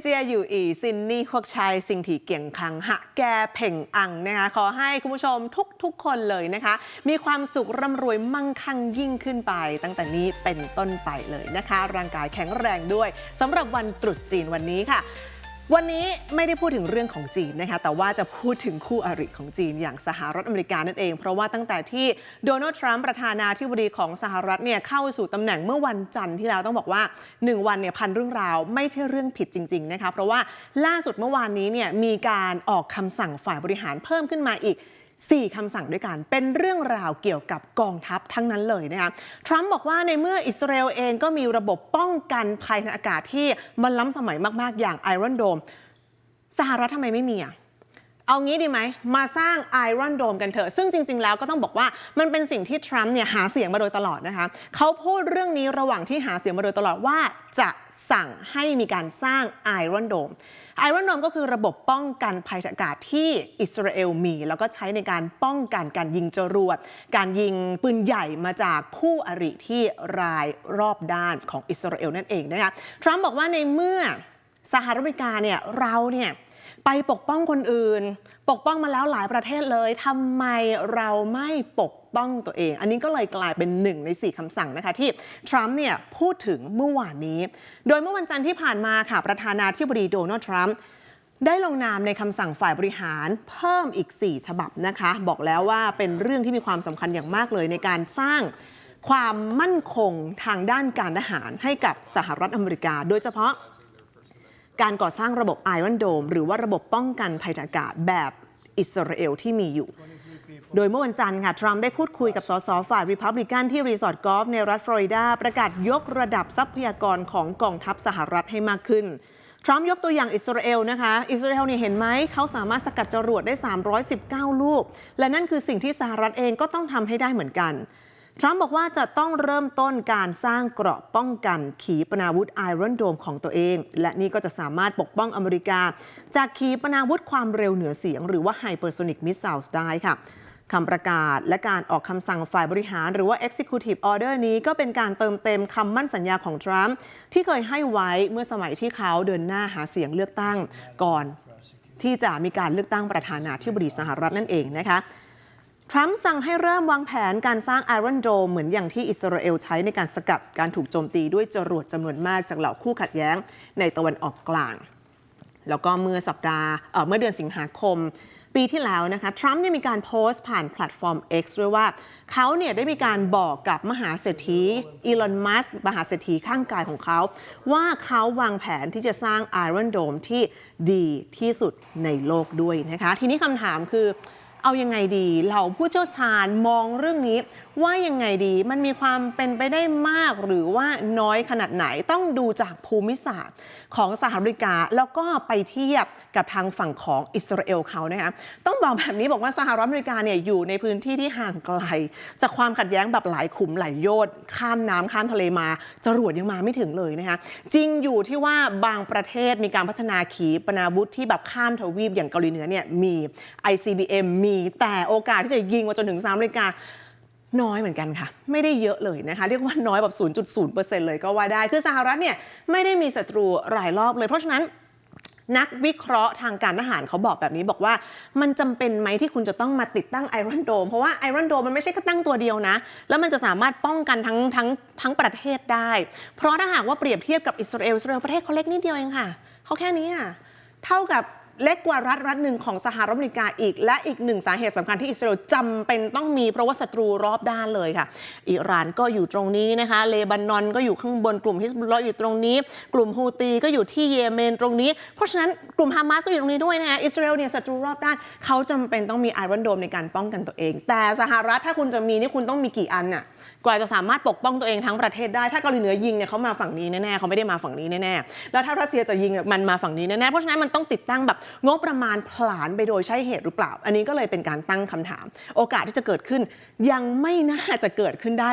เจียอยู่อีซินนี่ฮวกชัยสิงถีเกี่ยงคังหะแกเพ่งอังนะคะขอให้คุณผู้ชมทุกๆคนเลยนะคะ มีความสุขร่ำรวยมั่งคั่งยิ่งขึ้นไป ตั้งแต่นี้เป็นต้นไปเลยนะคะ ร่างกายแข็งแรงด้วยสำหรับวันตรุษจีนวันนี้ค่ะ วันนี้ไม่ได้พูดถึงเรื่องของจีนนะคะ แต่ว่าจะพูดถึงคู่อริของจีนอย่างสหรัฐอเมริกานั่นเอง เพราะว่าตั้งแต่ที่โดนัลด์ทรัมป์ประธานาธิบดีของสหรัฐเนี่ยเข้าสู่ตำแหน่งเมื่อวันจันทร์ที่แล้วต้องบอกว่า 1 วันเนี่ยพันเรื่องราวไม่ใช่เรื่องผิดจริง ๆ นะคะ เพราะว่าล่าสุดเมื่อวานนี้เนี่ยมีการออกคำสั่งฝ่ายบริหารเพิ่มขึ้นมาอีก 4 คำสั่งด้วยกัน เป็นเรื่องราวเกี่ยวกับกองทัพทั้งนั้นเลยนะคะทรัมป์บอกว่าในเมื่ออิสราเอลเองก็มีระบบป้องกันภัยในอากาศที่มันล้ำสมัยมาก ๆ อย่างไอรอนโดมสหรัฐทำไมไม่มีอะ เอางี้ดีไหม มาสร้างไอรอนโดมกันเถอะ ซึ่งจริง ๆ แล้วก็ต้องบอกว่ามันเป็นสิ่งที่ทรัมป์เนี่ยหาเสียงมาโดยตลอดนะคะ เขาพูดเรื่องนี้ระหว่างที่หาเสียงมาโดยตลอดว่าจะสั่งให้มีการสร้างไอรอนโดมไอรอนโดมก็คือระบบป้องกันภัยอากาศที่อิสราเอลมี แล้วก็ใช้ในการป้องกันการยิงจรวด การยิงปืนใหญ่มาจากคู่อริที่รายรอบด้านของอิสราเอลนั่นเองนะคะ ทรัมป์บอกว่าในเมื่อสหรัฐอเมริกาเนี่ยเราเนี่ย ไปปกป้องคนอื่น ปกป้องมาแล้วหลายประเทศเลยทำไมเราไม่ปกป้องตัวเอง อันนี้ก็เลยกลายเป็นหนึ่งใน 4คำสั่งนะคะที่ทรัมป์เนี่ยพูดถึงเมื่อวานนี้ โดยเมื่อวันจันทร์ที่ผ่านมาค่ะประธานาธิบดีโดนัลด์ทรัมป์ได้ลงนามในคำสั่งฝ่ายบริหารเพิ่มอีก 4 ฉบับนะคะ บอกแล้วว่าเป็นเรื่องที่มีความสำคัญอย่างมากเลยในการสร้างความมั่นคงทางด้านการทหารให้กับสหรัฐอเมริกา โดยเฉพาะ การก่อสร้างระบบไอรอนโดมหรือว่าระบบป้องกันภัยอากาศแบบอิสราเอลที่มีอยู่ โดยเมื่อวันจันทร์ค่ะ ทรัมป์ได้พูดคุยกับสสฝ่ายริพับลิกันที่รีสอร์ทกอล์ฟในรัฐฟลอริดา ประกาศยกระดับทรัพยากรของกองทัพสหรัฐให้มากขึ้น ทรัมป์ยกตัวอย่างอิสราเอลนะคะ อิสราเอลเนี่ยเห็นไหม เขาสามารถสกัดจรวดได้ 319 ลูก และนั่นคือสิ่งที่สหรัฐเองก็ต้องทำให้ได้เหมือนกัน ทรัมป์บอกว่าจะต้องเริ่มต้นการสร้างเกราะป้องกันขีปนาวุธไอรอนโดมของตัวเอง และนี่ก็จะสามารถปกป้องอเมริกา จากขีปนาวุธความเร็วเหนือเสียง หรือว่าไฮเปอร์โซนิกมิสไซล์ได้ค่ะคำประกาศและการออกคำสั่งฝ่ายบริหารหรือว่า Executive Order นี้ก็เป็นการเติมเต็มคำมั่นสัญญาของทรัมป์ที่เคยให้ไว้เมื่อสมัยที่เขาเดินหน้าหาเสียงเลือกตั้ง ก่อนที่จะมีการเลือกตั้งประธานาธิบดีสหรัฐนั่นเองนะคะ ทรัมป์สั่งให้เริ่มวางแผนการสร้างไอรอนโดมเหมือนอย่างที่อิสราเอลใช้ในการสกัดการถูกโจมตีด้วยจรวดจำนวนมากจากเหล่าคู่ขัดแย้งในตะวันออกกลาง แล้วก็เมื่อสัปดาห์เเมื่อเดือนสิงหาคม ปีที่แล้วนะคะทรัมป์ได้มีการโพสต์ผ่านแพลตฟอร์ม X ด้วยว่า เขาเนี่ยได้มีการบอกกับมหาเศรษฐีอีลอนมัสมหาเศรษฐีข้างกายของเขา ว่าเขาวางแผนที่จะสร้างไอรอนโดมที่ดีที่สุดในโลกด้วยนะคะทีนี้คำถามคือ เอายังไงดีเราผู้เชี่ยวชาญมองเรื่องนี้ ว่ายังไงดีมันมีความเป็นไปได้มากหรือว่าน้อยขนาดไหนต้องดูจากภูมิศาสตร์ของสหรัฐอเมริกา แล้วก็ไปเทียบกับทางฝั่งของอิสราเอลเขานะคะต้องบอกแบบนี้บอกว่าสหรัฐอเมริกาเนี่ยอยู่ในพื้นที่ที่ห่างไกล จากความขัดแย้งแบบหลายขุมหลายโยดข้ามน้ำข้ามทะเลมาจรวดยังมาไม่ถึงเลยนะคะจริงอยู่ที่ว่าบางประเทศมีการพัฒนาขีปนาวุธที่แบบข้ามทวีปอย่างเกาหลีเหนือเนี่ยมี ICBM มีแต่โอกาสที่จะยิงมาจนถึงสหรัฐอเมริกา น้อยเหมือนกันค่ะ ไม่ได้เยอะเลยนะคะ เรียกว่าน้อยแบบ 0.0%เลยก็ว่าได้ คือสหรัฐเนี่ยไม่ได้มีศัตรูรายรอบเลยเพราะฉะนั้นนักวิเคราะห์ทางการทหารเขาบอกแบบนี้บอกว่า มันจำเป็นไหมที่คุณจะต้องมาติดตั้งไอรอนโดมเพราะว่าไอรอนโดมมันไม่ใช่แค่ตั้งตัวเดียวนะ แล้วมันจะสามารถป้องกันทั้งทั้งทั้งประเทศได้ เพราะถ้าหากว่าเปรียบเทียบกับอิสราเอลอิสราเอลประเทศเขาเล็กนิดเดียวเองค่ะเขาแค่นี้อะเท่ากับ เล็กกว่ารัฐรัฐหนึ่งของสหรัฐอเมริกาอีก และอีกหนึ่งสาเหตุสำคัญที่อิสราเอลจำเป็นต้องมีเพราะว่าศัตรูรอบด้านเลยค่ะ อิหร่านก็อยู่ตรงนี้นะคะ เลบานอนก็อยู่ข้างบนกลุ่มฮิสบุลลอฮ์อยู่ตรงนี้ กลุ่มฮูตีก็อยู่ที่เยเมนตรงนี้ เพราะฉะนั้นกลุ่มฮามาสก็อยู่ตรงนี้ด้วยนะคะอิสราเอลเนี่ยศัตรูรอบด้านเขาจำเป็นต้องมีไอรอนโดมในการป้องกันตัวเอง แต่สหรัฐถ้าคุณจะมีนี่คุณต้องมีกี่อันน่ะ กว่าจะสามารถปกป้องตัวเองทั้งประเทศได้ ถ้าเกาหลีเหนือยิงเนี่ยเขามาฝั่งนี้แน่ๆเขาไม่ได้มาฝั่งนี้แน่ๆแล้วถ้ารัสเซียจะยิงมันมาฝั่งนี้แน่ๆเพราะฉะนั้นมันต้องติดตั้งแบบงบประมาณผลาญไปโดยใช่เหตุหรือเปล่า อันนี้ก็เลยเป็นการตั้งคำถาม โอกาสที่จะเกิดขึ้น ยังไม่น่าจะเกิดขึ้นได้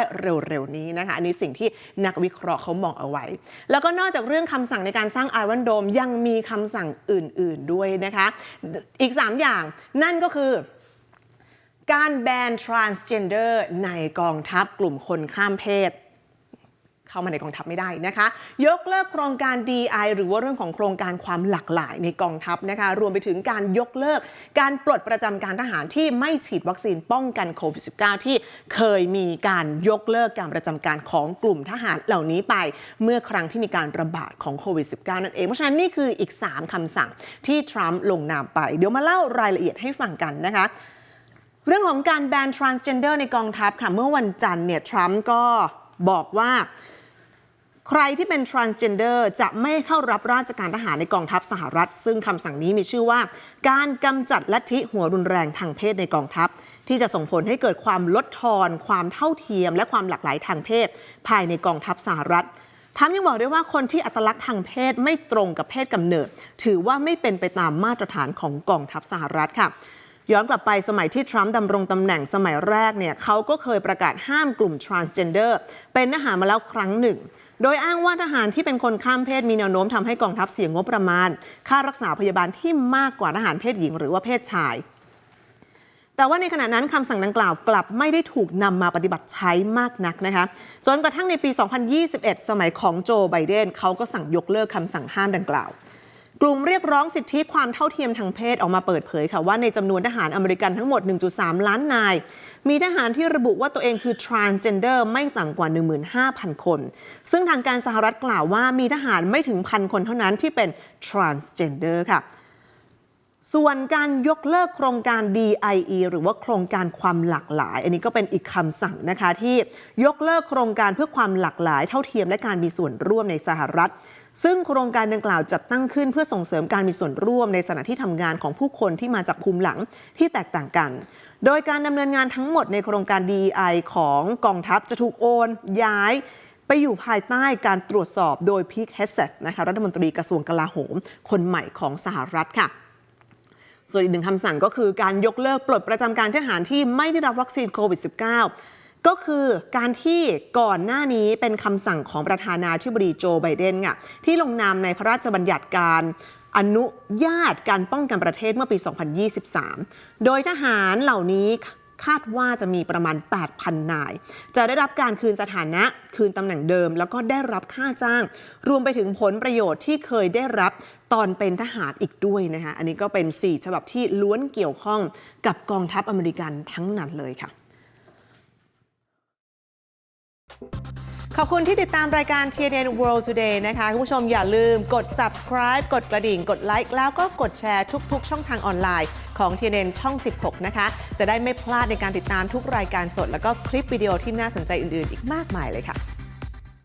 เร็วๆนี้นะคะอันนี้สิ่งที่นักวิเคราะห์เขามองเอาไว้ แล้วก็นอกจากเรื่องคำสั่งในการสร้างไอรอนโดมยังมีคำสั่งอื่น ๆด้วยนะคะ อีก 3 อย่างนั่นก็คือ การแบน transgender ในกองทัพกลุ่มคนข้ามเพศ เข้ามาในกองทัพไม่ได้นะคะ ยกเลิกโครงการ DI หรือว่าเรื่องของโครงการความหลากหลายในกองทัพนะคะ รวมไปถึงการยกเลิก การปลดประจำการทหารที่ไม่ฉีดวัคซีนป้องกันโควิด -19 ที่เคยมีการยกเลิกการประจำการของกลุ่มทหารเหล่านี้ไป เมื่อครั้งที่มีการระบาดของโควิด -19 นั่นเอง เพราะฉะนั้นนี่คืออีก 3คำสั่งที่ทรัมป์ลงนามไป เดี๋ยวมาเล่ารายละเอียดให้ฟังกันนะคะ เรื่องของการแบน transgender ในกองทัพค่ะ เมื่อวันจันทร์เนี่ยทรัมป์ก็บอกว่า ใครที่เป็น transgender จะไม่เข้ารับราชการทหารในกองทัพสหรัฐ ซึ่งคำสั่งนี้มีชื่อว่า การกำจัดลัทธิหัวรุนแรงทางเพศในกองทัพ ที่จะส่งผลให้เกิดความลดทอน ความเท่าเทียม และความหลากหลายทางเพศ ภายในกองทัพสหรัฐทรัมป์ยังบอกด้วยว่าคนที่อัตลักษณ์ทางเพศไม่ตรงกับเพศกำเนิด ถือว่าไม่เป็นไปตามมาตรฐานของกองทัพสหรัฐค่ะ ย้อนกลับไปสมัยที่ทรัมป์ดำรงตำแหน่งสมัยแรกเนี่ยเขาก็เคยประกาศห้ามกลุ่ม transgender เป็นทหารมาแล้วครั้งหนึ่ง โดยอ้างว่าทหารที่เป็นคนข้ามเพศมีแนวโน้มทำให้กองทัพเสียงบประมาณ ค่ารักษาพยาบาลที่มากกว่าทหารเพศหญิง หรือว่าเพศชายแต่ว่าในขณะนั้นคำสั่งดังกล่าวกลับไม่ได้ถูกนำมาปฏิบัติใช้มากนักนะคะจนกระทั่งในปี 2021 สมัยของโจไบเดนเขาก็สั่งยกเลิกคำสั่งห้ามดังกล่าว กลุ่มเรียกร้องสิทธิความเท่าเทียมทางเพศออกมาเปิดเผยค่ะว่าในจำนวนทหารอเมริกันทั้งหมด 1.3 ล้านนาย มีทหารที่ระบุว่าตัวเองคือ transgender ไม่ต่ำกว่า 15,000 คน ซึ่งทางการสหรัฐกล่าวว่ามีทหารไม่ถึงพันคนเท่านั้นที่เป็น transgender ค่ะ ส่วนการยกเลิกโครงการ DIE หรือว่าโครงการความหลากหลาย อันนี้ก็เป็นอีกคำสั่งนะคะที่ยกเลิกโครงการเพื่อความหลากหลาย เท่าเทียมและการมีส่วนร่วมในสหรัฐ ซึ่งโครงการดังกล่าวจัดตั้งขึ้นเพื่อส่งเสริมการมีส่วนร่วมในสถานที่ทำงานของผู้คนที่มาจากภูมิหลังที่แตกต่างกัน โดยการดำเนินงานทั้งหมดในโครงการ DEI ของกองทัพจะถูกโอนย้ายไปอยู่ภายใต้การตรวจสอบโดยพีคเฮสเซตนะคะรัฐมนตรีกระทรวงกลาโหม คนใหม่ของสหรัฐค่ะ ส่วนอีกหนึ่งคำสั่งก็คือการยกเลิกปลดประจำการทหารที่ไม่ได้รับวัคซีนโควิด -19 ก็คือการที่ก่อนหน้านี้เป็นคำสั่งของประธานาธิบดีโจไบเดนค่ะที่ลงนามในพระราชบัญญัติการอนุญาตการป้องกันประเทศเมื่อปี 2023 โดยทหารเหล่านี้ คาดว่าจะมีประมาณ 8,000 นาย จะได้รับการคืนสถานะคืนตำแหน่งเดิม แล้วก็ได้รับค่าจ้าง รวมไปถึงผลประโยชน์ที่เคยได้รับตอนเป็นทหารอีกด้วยนะคะอันนี้ก็เป็น 4 ฉบับที่ล้วนเกี่ยวข้องกับกองทัพอเมริกันทั้งนั้นเลยค่ะ ขอบคุณที่ติดตามรายการ TNN World Today นะคะคุณผู้ชมอย่าลืมกด subscribe กดกระดิ่ง กดไลค์แล้วก็กดแชร์ทุก ๆ ช่องทางออนไลน์ ของ TNN ช่อง 16 นะคะ จะได้ไม่พลาดในการติดตามทุกรายการสด แล้วก็คลิปวิดีโอที่น่าสนใจอื่น ๆ อีกมากมายเลยค่ะ